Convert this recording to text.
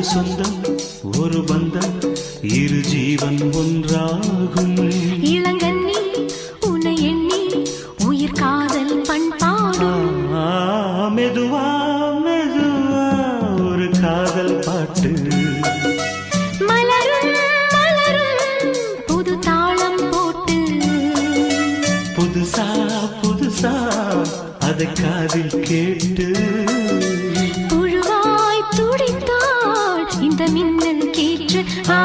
ஒரு சொந்தம் ஒரு பந்தம் இரு ஜீவன் ஒன்றாகும். இளங்கண்ணி உன எண்ணி உயிர் காதல் பண்பாடும். மெதுவா மெதுவா ஒரு காதல் பாட்டு. மலரும் மலரும் புது தாளம் போட்டு. புதுசா புதுசா அதை காதில் கேட்டு. மின்னல் கேற்று ஆ